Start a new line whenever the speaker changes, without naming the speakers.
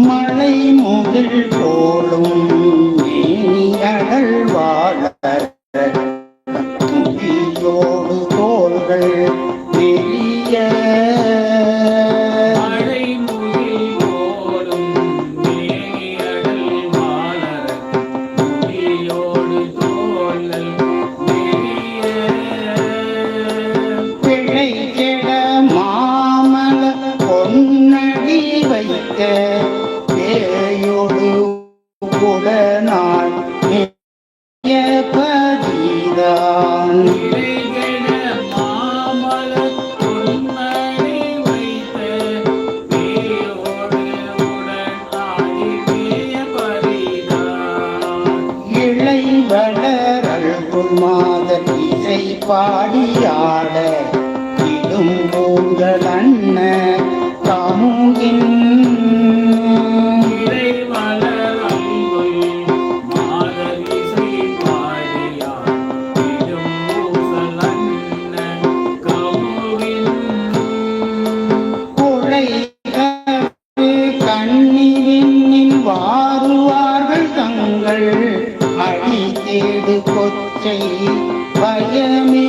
மழை முகில் போலும் மேனியடல் வாழ முடியோடு தோள்கள் பெரிய
மழை முகில் போலும்
பதிதான் இசை பாடியாட இடும் பூங்கல் கண்ணிவிண்ணின் வாருவார்கள் தங்கள். அடி தேடு கொச்சை பயமே